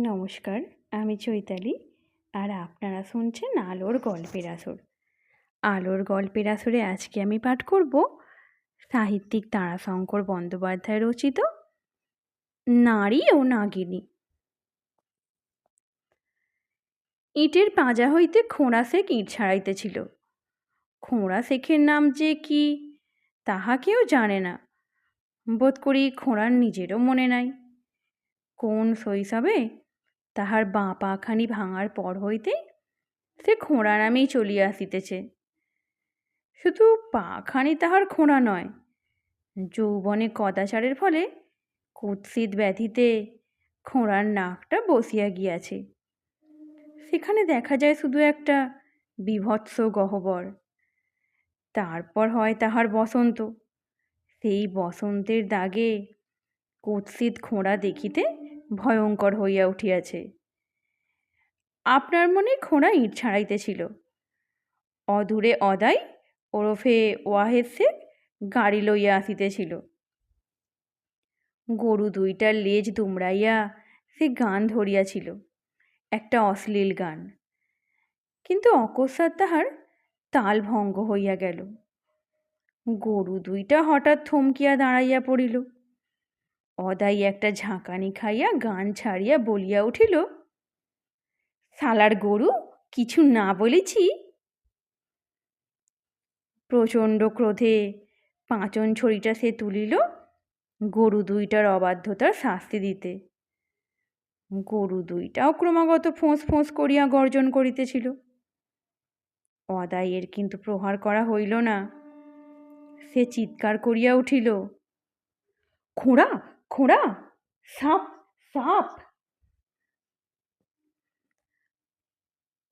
নমস্কার, আমি চৈতালি আর আপনারা শুনছেন আলোর গল্পের আসর। আলোর গল্পের আসরে আজকে আমি পাঠ করব সাহিত্যিক তারাশঙ্কর বন্দ্যোপাধ্যায় রচিত নারী ও নাগিনী। ইটের পাঁজা হইতে খোঁড়া শেখ ইট ছাড়াইতেছিল। খোঁড়া শেখের নাম যে কি, তাহা কেউ জানে না। বোধ করি খোঁড়ার নিজেরও মনে নাই। কোন শৈশবে তাহার বাঁ পাখানি ভাঙার পর হইতে সে খোঁড়া নামেই চলিয়া আসিতেছে। শুধু পাখানি তাহার খোঁড়া নয়, যৌবনে কদাচারের ফলে কুৎসিত ব্যাধিতে খোঁড়ার নাকটা বসিয়া গিয়াছে। সেখানে দেখা যায় শুধু একটা বিভৎস গহ্বর। তারপর হয় তাহার বসন্ত। সেই বসন্তের দাগে কুৎসিত খোঁড়া দেখিতে ভয়ঙ্কর হইয়া উঠিয়াছে। আপনার মনে খোঁড়া ইট ছাড়াইতেছিল। অদূরে অদাই ওরফে ওয়াহেদ শেখ গাড়ি লইয়া আসিতেছিল। গরু দুইটার লেজ দুমড়াইয়া সে গান ধরিয়াছিল, একটা অশ্লীল গান। কিন্তু অকস্মাৎ তাহার তাল ভঙ্গ হইয়া গেল। গরু দুইটা হঠাৎ থমকিয়া দাঁড়াইয়া পড়িল। অদাই একটা ঝাঁকানি খাইয়া গান ছাড়িয়া বলিয়া উঠিল সালার গরু, কিছু না বলেছি? প্রচণ্ড ক্রোধে পাঁচন ছড়িটা সে তুলিল, গরু দুইটার অবাধ্যতার শাস্তি দিতে। গরু দুইটাও ক্রমাগত ফোঁস ফোঁস করিয়া গর্জন করিতেছিল। অদায়ের কিন্তু প্রহার করা হইল না। সে চিৎকার করিয়া উঠিল খোঁড়া খোঁড়া? সাপ সাপ!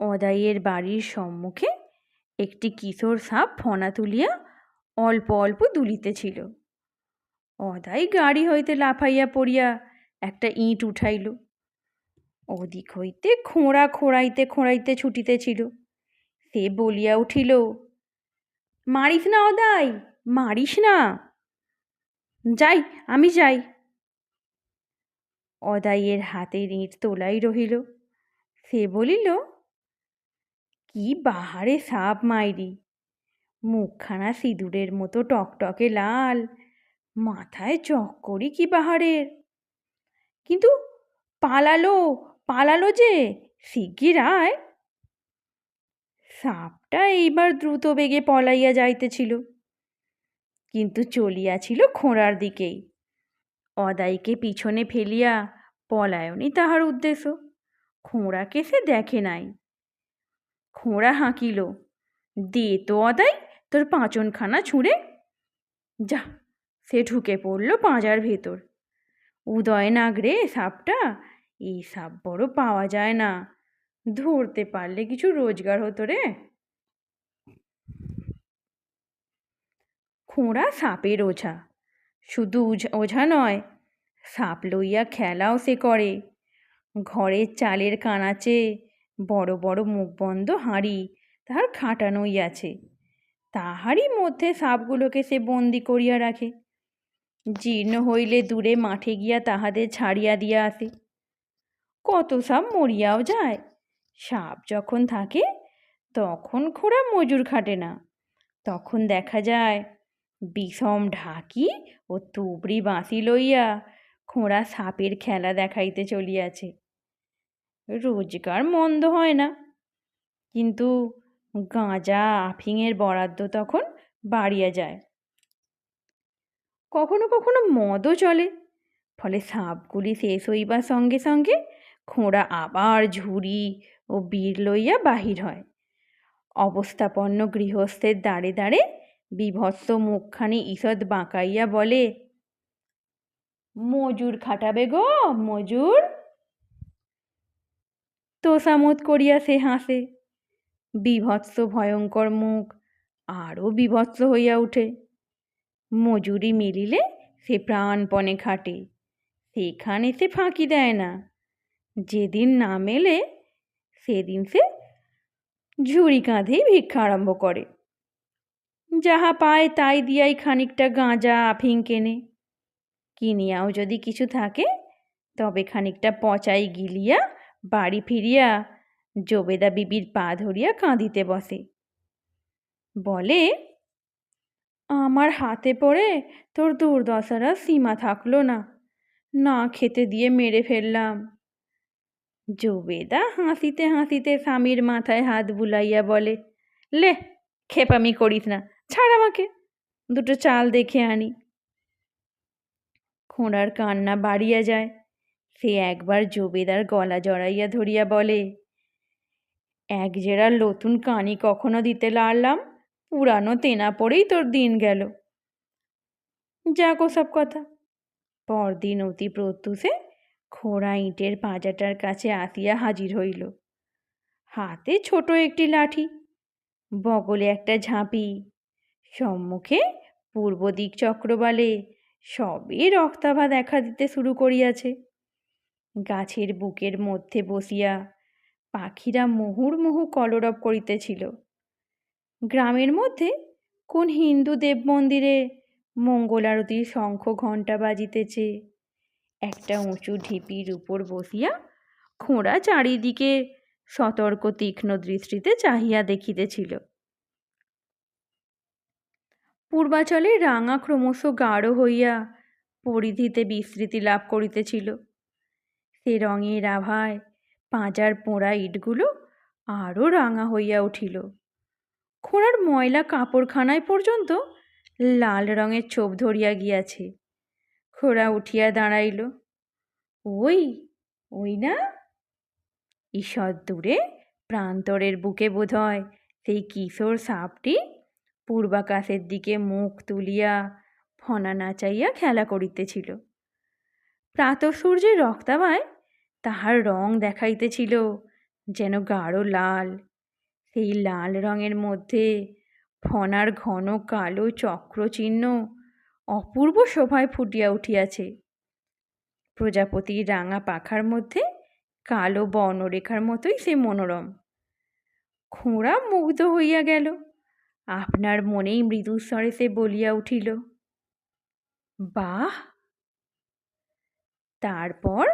অদাইয়ের বাড়ির সম্মুখে একটি কিশোর সাপ ফনা তুলিয়া অল্প অল্প দুলিতেছিল। অদাই গাড়ি হইতে লাফাইয়া পড়িয়া একটা ইঁট উঠাইল। ওদিক হইতে খোঁড়া খোঁড়াইতে খোঁড়াইতে ছুটিতেছিল। সে বলিয়া উঠিল, মারিস না অদাই, মারিস না। যাই, আমি যাই। অদাইয়ের হাতের ইঁট তোলাই রহিল। সে বলিল, কি বাহারে সাপ মাইরি। মুখখানা সিঁদুরের মতো টকটকে লাল, মাথায় চক্করি কি বাহারের? কিন্তু পালালো পালালো যে, শিগগির আয়। সাপটা এইবার দ্রুত বেগে পলাইয়া যাইতেছিল, কিন্তু চলিয়াছিল খোঁড়ার দিকেই। অদাইকে পিছনে ফেলিয়া পলায়নই তাহার উদ্দেশ্য। খোঁড়াকে সে দেখে নাই। খোঁড়া হাঁকিল, দে তো অদাই, তোর পাঁচনখানা ছুঁড়ে। যা, সে ঢুকে পড়ল পাঁজার ভেতর। উদয় নাগরে সাপটা, এই সাপ বড় পাওয়া যায় না। ধরতে পারলে কিছু রোজগার হতো রে। খোঁড়া সাপের ওঝা শুধু ওঝা নয়, সাপ লইয়া খেলাও সে করে। ঘরের চালের কানাচে বড় বড় মুখবন্ধ হাঁড়ি তাহার খাটানোই আছে। তাহারই মধ্যে সাপগুলোকে সে বন্দি করিয়া রাখে। জীর্ণ হইলে দূরে মাঠে গিয়া তাহাদের ছাড়িয়া দিয়া আসে। কত সাপ মরিয়াও যায়। সাপ যখন থাকে, তখন খোঁড়া মজুর খাটে না। তখন দেখা যায় বিষম ঢাকি ও তুবড়ি বাঁশি লইয়া খোঁড়া সাপের খেলা দেখাইতে চলিয়াছে। রোজগার মন্দ হয় না। কিন্তু গাঁজা আফিংয়ের বরাদ্দ তখন বাড়িয়া যায়। কখনো কখনো মদও চলে। ফলে সাপগুলি শেষ হইবার সঙ্গে সঙ্গে খোঁড়া আবার ঝুড়ি ও বীর লইয়া বাহির হয়। অবস্থাপন্ন গৃহস্থের দাঁড়ে দাঁড়ে বিভৎস মুখখানি ঈষৎ বাঁকাইয়া বলে, মজুর খাটাবে গো, মজুর। তোষামত করিয়া সে হাসে। বিভৎস ভয়ঙ্কর মুখ, আরও বিভৎস হইয়া ওঠে মজুরি মিলিলে সে প্রাণপণে খাটে, সেখানে সে ফাঁকি দেয় না। যেদিন না মেলে, সেদিন সে ঝুড়ি কাঁধেই ভিক্ষা আরম্ভ করে। যাহা পায় তাই দিয়াই খানিকটা গাঁজা আফিং কেনে। কিনিয়াও যদি কিছু থাকে, তবে খানিকটা পচাই গিলিয়া বাড়ি ফিরিয়া জবেদা বিবির পা ধরিয়া কাঁদিতে বসে। বলে, আমার হাতে পড়ে তোর দুর্দশারা সীমা থাকল না না খেতে দিয়ে মেরে ফেললাম। জবেদা হাসিতে হাসিতে স্বামীর মাথায় হাত বুলাইয়া বলে, লে, খেপামি করিস না ছাড় আমাকে। দুটো চাল দেখে আনি। খোঁড়ার কান্না বাড়িয়া যায়। সে একবার জবেদার গলা জড়াইয়া ধরিয়া বলে, এক জেরা নতুন কানি কখনো দিতে লাড়লাম পুরানো তেনা পড়েই তোর দিন গেল। যাক সব কথা। পরদিন অতি প্রত্যুষে খোড়া ইঁটের পাঁজাটার কাছে আসিয়া হাজির হইল। হাতে ছোট একটি লাঠি, বগলে একটা ঝাঁপি সম্মুখে পূর্ব দিক চক্রবালে সবে রক্তাভা দেখা দিতে শুরু করিয়াছে। গাছের বুকের মধ্যে বসিয়া পাখিরা মুহুর্মুহু কলরব করিতেছিল। গ্রামের মধ্যে কোন হিন্দু দেব মন্দিরে মঙ্গলারতির শঙ্খ ঘণ্টা বাজিতেছে। একটা উঁচু ঢিপির উপর বসিয়া খোঁড়া চারিদিকে সতর্ক তীক্ষ্ণ দৃষ্টিতে চাহিয়া দেখিতেছিল। পূর্বাচলে রাঙা ক্রমশ গাঢ় হইয়া পরিধিতে বিস্তৃতি লাভ করিতেছিল। সে রঙের আভায় পাঁজার পোড়া ইটগুলো আরও রাঙা হইয়া উঠিল। খোঁড়ার ময়লা কাপড়খানায় পর্যন্ত লাল রঙের ছোপ ধরিয়া গিয়াছে। খোড়া উঠিয়া দাঁড়াইল। ওই ওই না? ঈষৎ দূরে প্রান্তরের বুকে বোধ হয় সেই কিশোর সাপটি পূর্বাকাশের দিকে মুখ তুলিয়া ফনা নাচাইয়া খেলা করিতেছিল। প্রাতঃসূর্যের রক্তাবায় তাহার রং দেখাইতেছিল, যেন গাঢ় লাল। সেই লাল রঙের মধ্যে ফনার ঘন কালো চক্রচিহ্ন অপূর্ব শোভায় ফুটিয়া উঠিয়াছে। প্রজাপতির রাঙা পাখার মধ্যে কালো বর্ণরেখার মতোই সে মনোরম। খোঁড়া মুগ্ধ হইয়া গেল। আপনার মনেই মৃদুস্বরে সে বলিয়া উঠিল, বাহ! তারপর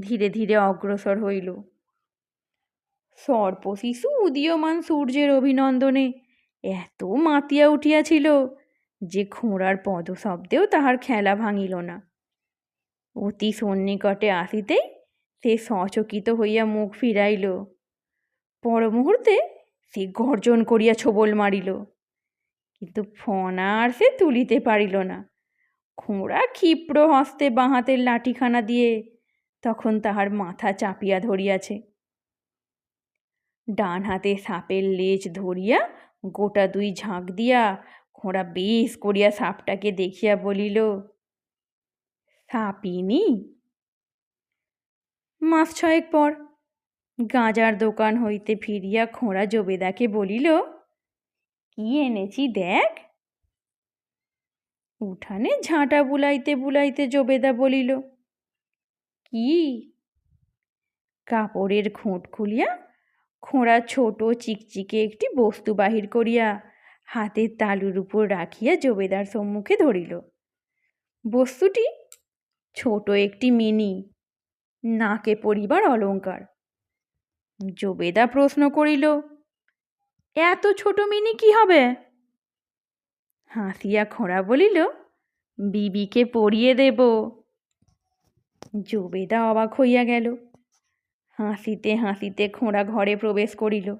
ধীরে ধীরে অগ্রসর হইল। সর্পশিশু উদীয়মান সূর্যের অভিনন্দনে এত মাতিয়া উঠিয়াছিল যে খোঁড়ার পদশব্দেও তাহার খেলা ভাঙিল না। অতি সন্নিকটে আসিতেই সে সচকিত হইয়া মুখ ফিরাইল। পর মুহূর্তে সে গর্জন করিয়া ছোবল মারিল। কিন্তু ফনা আর সে তুলিতে পারিল না। খোঁড়া ক্ষিপ্র হস্তে বাঁ হাতের লাঠিখানা দিয়ে তখন তাহার মাথা চাপিয়া ধরিয়াছে। ডান হাতে সাপের লেজ ধরিয়া গোটা দুই ঝাঁক দিয়া খোঁড়া বেশ করিয়া সাপটাকে দেখিয়া বলিল, সাপিনি, মাস ছয়েক পর গাঁজার দোকান হইতে ফিরিয়া খোঁড়া জবেদাকে বলিল কি এনেছি দেখ। উঠানে ঝাঁটা বুলাইতে বুলাইতে জবেদা বলিল, কি? কাপড়ের খুঁট খুলিয়া, খোঁড়া ছোট চিকচিকে একটি বস্তু বাহির করিয়া হাতের তালুর উপর রাখিয়া জবেদার সম্মুখে ধরিল। বস্তুটি ছোট একটি মিনি, নাকে পরিবার অলঙ্কার জবেদা প্রশ্ন করিল এত ছোট মিনি কি হবে? হাসিয়া খোঁড়া বলিল, বিবিকে পরিয়ে দেব। জবেদা অবাক হইয়া গেল। হাসিতে হাসিতে খোঁড়া ঘরে প্রবেশ করিল।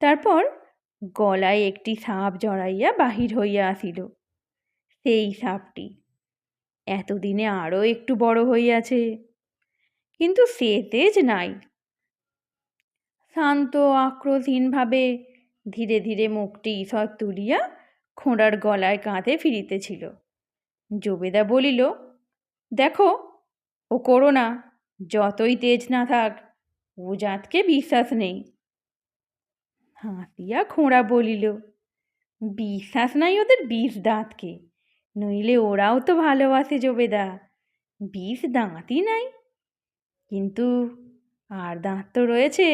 তারপর গলায় একটি সাপ জড়াইয়া বাহির হইয়া আসিল। সেই সাপটি এতদিনে আরও একটু বড় হইয়াছে। কিন্তু সে তেজ নাই। শান্ত, আক্রোশহীনভাবে ধীরে ধীরে মুখটি ঈষৎ তুলিয়া খোঁড়ার গলায় কাঁধে ফিরিতেছিল। জবেদা বলিল, দেখো, ও করো না, যতই তেজ না থাক ও জাতকে বিশ্বাস নেই। হাসিয়া খোঁড়া বলিল, বিশ্বাস নাই ওদের বিষ দাঁতকে, নইলে ওরাও তো ভালোবাসে জবেদা বিষ দাঁতই নাই। কিন্তু আর দাঁত তো রয়েছে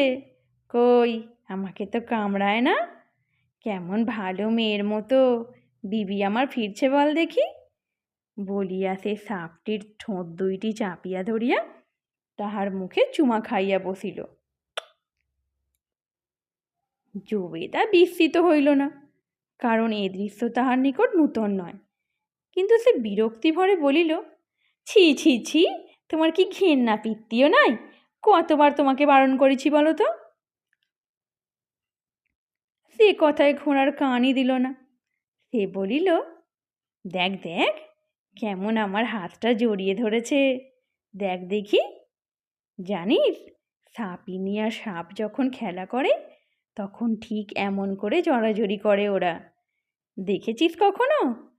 কই? আমাকে তো কামড়ায় না। কেমন ভালো মেয়ের মতো। বিবি আমার ফিরছে বল দেখি। বলিয়া সে সাপটির ঠোঁট দুইটি চাপিয়া ধরিয়া তাহার মুখে চুমা খাইয়া বসিল। জবেদা বিস্মিত হইল না, কারণ এ দৃশ্য তাহার নিকট নূতন নয়। কিন্তু সে বিরক্তি ভরে বলিল, ছি ছি ছি, তোমার কি ঘেন্না পিত্তিও নাই? কতবার তোমাকে বারণ করেছি বলো তো? সে কথায় ঘোড়ার কানই দিল না। সে বলিল, দেখ দেখ, কেমন আমার হাতটা জড়িয়ে ধরেছে। দেখ দেখি, জানিস, সাপিনি আর সাপ যখন খেলা করে, তখন ঠিক এমন করে জড়াজড়ি করে ওরা। দেখেছিস কখনো?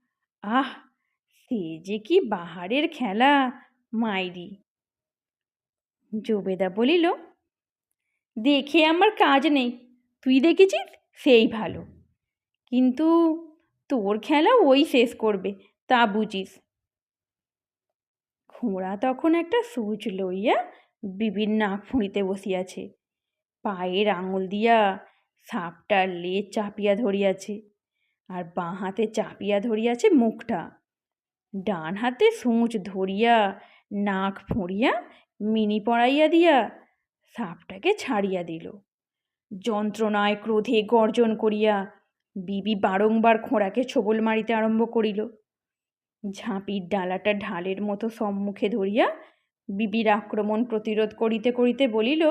আহ, সে যে কি বাহারের খেলা, মাইরি! জবেদা বলিল, দেখে আমার কাজ নেই। তুই দেখেছিস? সেই ভালো। কিন্তু তোর খেলা ওই শেষ করবে, তা বুঝিস। ঘোড়া তখন একটা সুচ লইয়া বিবির নাক ফুঁড়িতে বসিয়াছে। পায়ের আঙুল দিয়া সাপটার লেজ চাপিয়া ধরিয়াছে আর বাঁ হাতে চাপিয়া ধরিয়াছে মুখটা। ডান হাতে সূচ ধরিয়া নাক ফুঁড়িয়া মিনি পড়াইয়া দিয়া সাপটাকে ছাড়িয়া দিল। যন্ত্রণায় ক্রোধে গর্জন করিয়া বিবি বারংবার খোঁড়াকে ছোবল মারিতে আরম্ভ করিল। ঝাঁপির ডালাটা ঢালের মতো সম্মুখে ধরিয়া বিবির আক্রমণ প্রতিরোধ করিতে করিতে বলিল,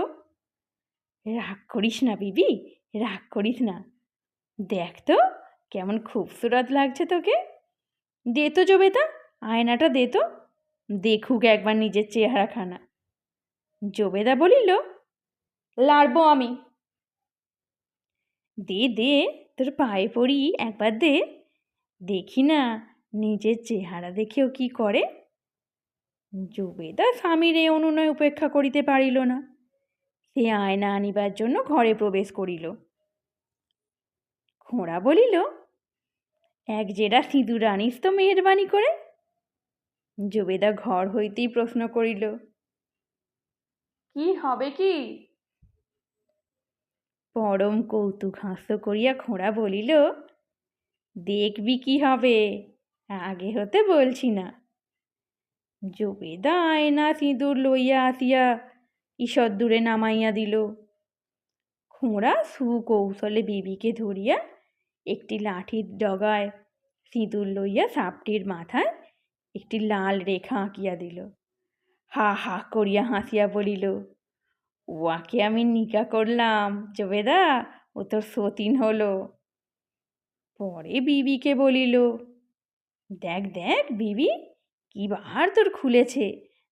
রাগ করিস না বিবি, রাগ করিস না। দেখ তো, কেমন খুবসুরত লাগছে তোকে। দে তো জবেতা, আয়নাটা দে তো। দেখুক একবার নিজের চেহারাখানা। জবেদা বলিল, লাড়ব আমি। দে দে, তোর পায়ে পড়ি, একবার দে। দেখি না, নিজের চেহারা দেখেও কি করে? জুবেদা স্বামীর এই অনুনয় উপেক্ষা করিতে পারিল না। সে আয়না আনিবার জন্য ঘরে প্রবেশ করিল। খোঁড়া বলিল, এক জেরা সিঁদুর আনিস তো মেহরবানি করে? জুবেদা ঘর হইতেই প্রশ্ন করিল, কি হবে কি? পরম কৌতুক হাস্য করিয়া খোঁড়া বলিল, দেখবি কি হবে? আগে হতে বলছি না। জবেদা আয়না সিঁদুর লইয়া আসিয়া ঈষৎ দূরে নামাইয়া দিল। খোঁড়া সুকৌশলে বিবিকে ধরিয়া একটি লাঠির ডগায় সিঁদুর লইয়া সাপটির মাথায় একটি লাল রেখা আঁকিয়া দিল। হা হা করিয়া হাসিয়া বলিল ওয়াকে আমি নিকা করলাম, জবেদা, ও তোর সতীন হলো। পরে বিবিকে বলিল, দেখ দেখ, বিবি কি বাহার তোর খুলেছে?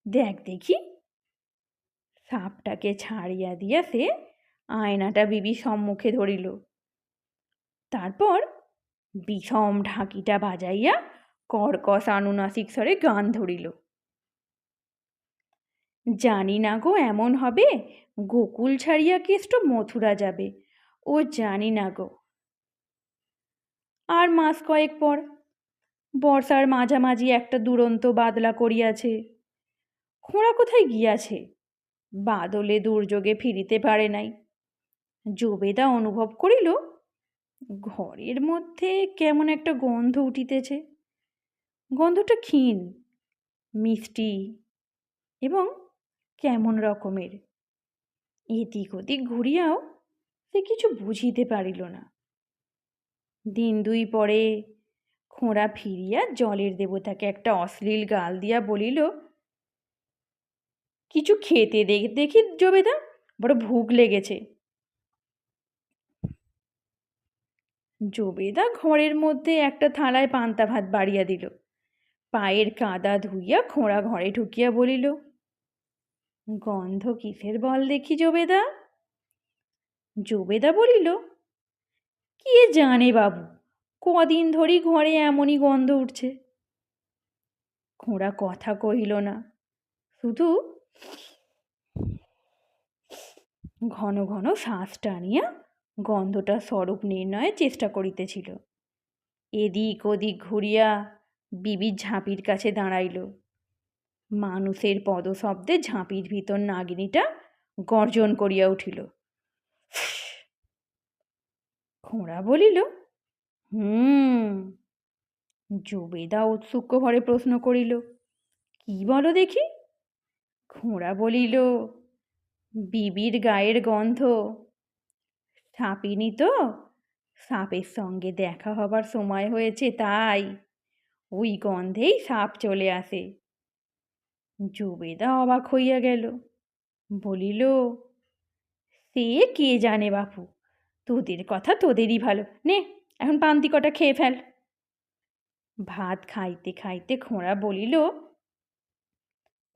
দেখ, দেখি। সাপটাকে ছাড়িয়া দিয়া সে আয়নাটা বিবি সম্মুখে ধরিল। তারপর বিষম ঢাকিটা বাজাইয়া কর্কশ আনুনাসিক স্বরে গান ধরিল। জানি না গো, এমন হবে? গোকুল ছাড়িয়া কেষ্ট মথুরা যাবে। ও জানি না গো। আর মাস কয়েক পর বর্ষার মাঝামাঝি একটা দুরন্ত বাদলা করিয়াছে। খোঁড়া কোথায় গিয়াছে? বাদলে দুর্যোগে ফিরিতে পারে নাই। জবেদা অনুভব করিল, ঘরের মধ্যে কেমন একটা গন্ধ উঠিতেছে। গন্ধটা ক্ষীণ, মিষ্টি এবং কেমন রকমের? এদিক ওদিক ঘুরিয়াও সে কিছু বুঝিতে পারিল না। দিন দুই পরে খোঁড়া ফিরিয়া জলের দেবতাকে একটা অশ্লীল গাল দিয়া বলিল, কিছু খেতে দেখ জবেদা, বড় ভুক লেগেছে। জবেদা ঘরের মধ্যে একটা থালায় পান্তা ভাত বাড়িয়া দিল। পায়ের কাদা ধুইয়া খোঁড়া ঘরে ঢুকিয়া বলিল গন্ধ কিসের বল দেখি জবেদা? জবেদা বলিল, কে জানে বাবু, কদিন ধরি ঘরে এমনই গন্ধ উঠছে। খোঁড়া কথা কহিল না, শুধু ঘন ঘন শ্বাস টানিয়া গন্ধটা স্বরূপ নির্ণয়ের চেষ্টা করিতেছিল। এদিক ওদিক ঘুরিয়া বিবির ঝাঁপির কাছে দাঁড়াইল। মানুষের পদশব্দে ঝাঁপির ভিতর নাগিনীটা গর্জন করিয়া উঠিল। খোঁড়া বলিল, হুম। জুবেদা উৎসুক ভরে প্রশ্ন করিল, কি বলো দেখি? খোঁড়া বলিল, বিবির গায়ের গন্ধ। সাপিনি তো সাপের সঙ্গে দেখা হবার সময় হয়েছে তাই। ওই গন্ধেই সাপ চলে আসে। জুবেদা অবাক হইয়া গেল। বলিল, সে কে জানে বাপু? তোদের কথা তোদেরই ভালো। নে, এখন পান্তি কটা খেয়ে ফেল। ভাত খাইতে খাইতে খোঁড়া বলিল,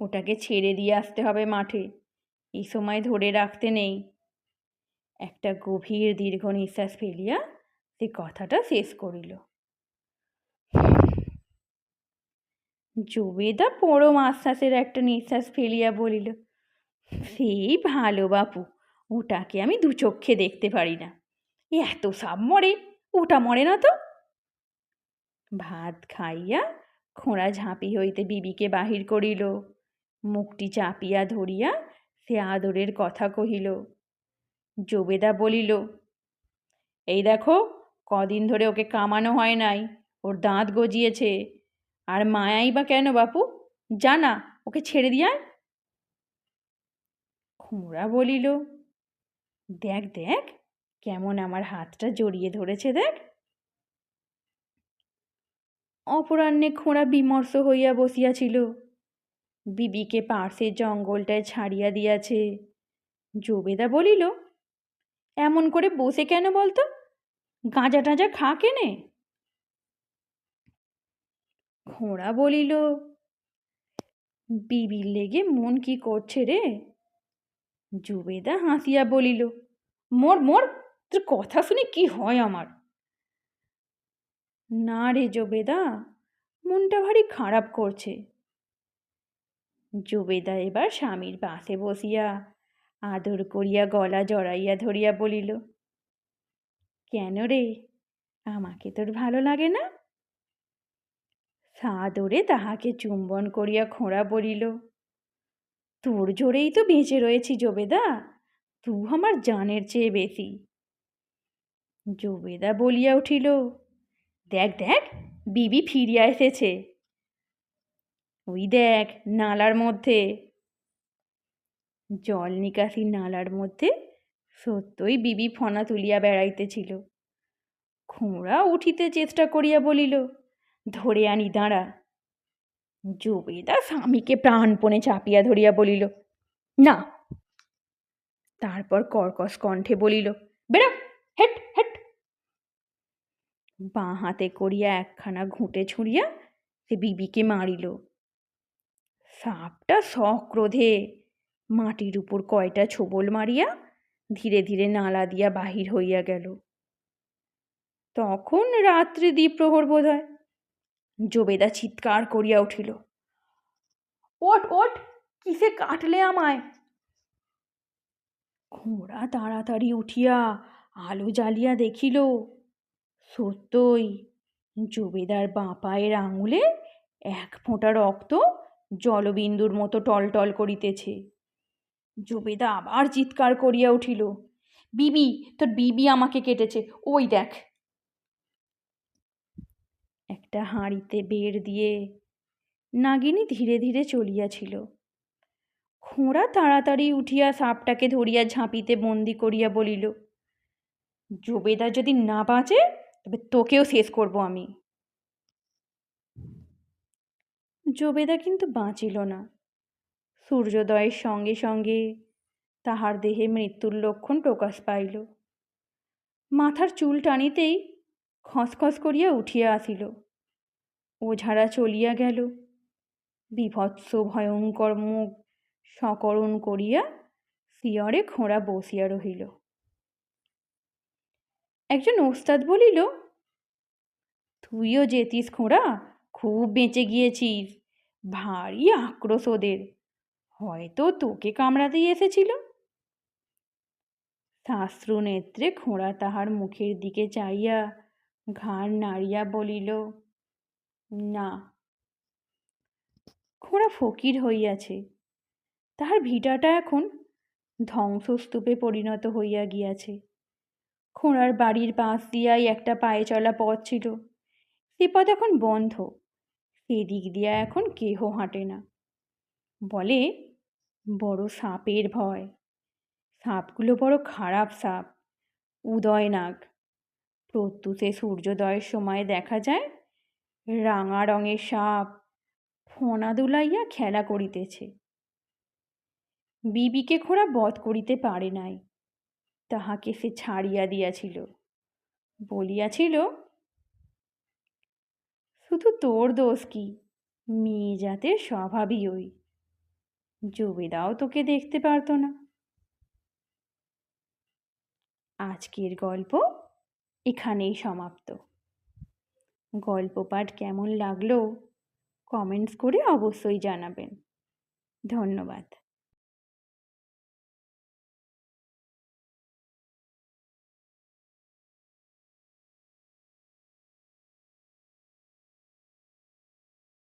ওটাকে ছেড়ে দিয়ে আসতে হবে মাঠে। এই সময় ধরে রাখতে নেই। একটা গভীর দীর্ঘ নিঃশ্বাস ফেলিয়া সে কথাটা শেষ করিল। জবেদা পরম আশ্বাসের একটা নিঃশ্বাস ফেলিয়া বলিল সেই ভালো বাপু, ওটাকে আমি দু চক্ষে দেখতে পারি না। এত সাপ মরে, ওটা মরে না তো? ভাত খাইয়া খোঁড়া ঝাঁপি হইতে বিবিকে বাহির করিল। মুখটি চাপিয়া ধরিয়া সে আদরের কথা কহিল। জবেদা বলিল, এই দেখো, কদিন ধরে ওকে কামানো হয় নাই, ওর দাঁত গজিয়েছে। আর মায়াই বা কেন বাপু? জানা ওকে ছেড়ে দিয়ায় খোঁড়া বলিল, দেখ দেখ, কেমন আমার হাতটা জড়িয়ে ধরেছে, দেখ। অপরাহ্নে খোঁড়া বিমর্ষ হইয়া বসিয়াছিল। বিবিকে পার্শ্বের জঙ্গলটায় ছাড়িয়া দিয়াছে। জবেদা বলিল, এমন করে বসে কেন বলতো? গাঁজা টাজা খা কেনে? ঘোড়া বলিল, বিবির লেগে মন কি করছে রে? জুবেদা হাসিয়া বলিল, মোর মোর, তোর কথা শুনে কি হয় আমার? না রে জবেদা মনটা ভারী খারাপ করছে। জুবেদা এবার স্বামীর পাশে বসিয়া আদর করিয়া গলা জড়াইয়া ধরিয়া বলিল, কেন রে, আমাকে তোর ভালো লাগে না? সাদরে তাহাকে চুম্বন করিয়া খোঁড়া বলিল, তোর জোরেই তো বেঁচে রয়েছি জবেদা, তু আমার জানের চেয়ে বেশি জবেদা বলিয়া উঠিল, দেখ দেখ, বিবি ফিরিয়া এসেছে। ওই দেখ, নালার মধ্যে। জল নিকাশি নালার মধ্যে সত্যই বিবি ফনা তুলিয়া বেড়াইতেছিল। খোঁড়া উঠিতে চেষ্টা করিয়া বলিল ধরে আনি, দাঁড়া। জবেদা স্বামীকে প্রাণপণে চাপিয়া ধরিয়া বলিল, না। তারপর কর্কশ কণ্ঠে বলিল বেড়া হেট হেট। বাঁ হাতে করিয়া একখানা ঘুঁটে ছুঁড়িয়া সে বিবিকে মারিল। সাপটা সক্রোধে মাটির উপর কয়টা ছোবল মারিয়া ধীরে ধীরে নালা দিয়া বাহির হইয়া গেল। তখন রাত্রি দ্বীপ্রহর বোধ হয় জবেদা চিৎকার করিয়া উঠিল। ওট ওট কিসে কাটলে আমায়? ঘোড়া তাড়াতাড়ি উঠিয়া আলো জ্বালিয়া দেখিল, সত্যই জবেদার বাঁ পায়ের আঙুলে এক ফোঁটা রক্ত জলবিন্দুর মতো টলটল করিতেছে। জবেদা আবার চিৎকার করিয়া উঠিল, বিবি, তোর বিবি আমাকে কেটেছে, ওই দেখ। একটা হাঁড়িতে বের দিয়ে নাগিনী ধীরে ধীরে চলিয়াছিল। খোঁড়া তাড়াতাড়ি উঠিয়া সাপটাকে ধরিয়া ঝাঁপিতে বন্দি করিয়া বলিল, জবেদা যদি না বাঁচে, তবে তোকেও শেষ করব আমি। জবেদা কিন্তু বাঁচিল না। সূর্যোদয়ের সঙ্গে সঙ্গে তাহার দেহে মৃত্যুর লক্ষণ প্রকাশ পাইল। মাথার চুল টানিতেই খসখস করিয়া উঠিয়া আসিল। ওঝাড়া চলিয়া গেল। বিভৎস ভয়ঙ্কর মুখ সকরণ করিয়া শিয়রে খোঁড়া বসিয়া রহিল। একজন ওস্তাদ বলিল, তুইও যেতিস খোঁড়া, খুব বেঁচে গিয়েছিস। ভারী আক্রোশ ওদের। হয়তো তোকে কামড়াতেই এসেছিল। শাস্ত্রু নেত্রে খোঁড়া তাহার মুখের দিকে চাইয়া ঘাড় নাড়িয়া বলিল, না। খোঁড়া ফকির হইয়াছে। তাহার ভিটাটা এখন ধ্বংসস্তূপে পরিণত হইয়া গিয়াছে। খোঁড়ার বাড়ির পাশ দিয়াই একটা পায়ে চলা পথ ছিল। সে পথ এখন বন্ধ। সেদিক দিয়া এখন কেহ হাঁটে না। বলে, বড় সাপের ভয়। সাপগুলো বড় খারাপ সাপ। উদয়নাগ প্রত্যুষে সূর্যোদয়ের সময় দেখা যায়, রাঙা রঙের সাপ ফোনা দুলাইয়া খেলা করিতেছে। বিবিকে খোড়া বধ করিতে পারে নাই, তাহাকে সে ছাড়িয়া দিয়াছিল। বলিয়াছিল, শুধু তোর দোষ কি? মেয়ে জাতের স্বভাবই ওই। জবেদাও তোকে দেখতে পারতো না। আজকের গল্প এখানেই সমাপ্ত। গল্প পাঠ কেমন লাগল? কমেন্টস করে অবশ্যই জানাবেন। ধন্যবাদ।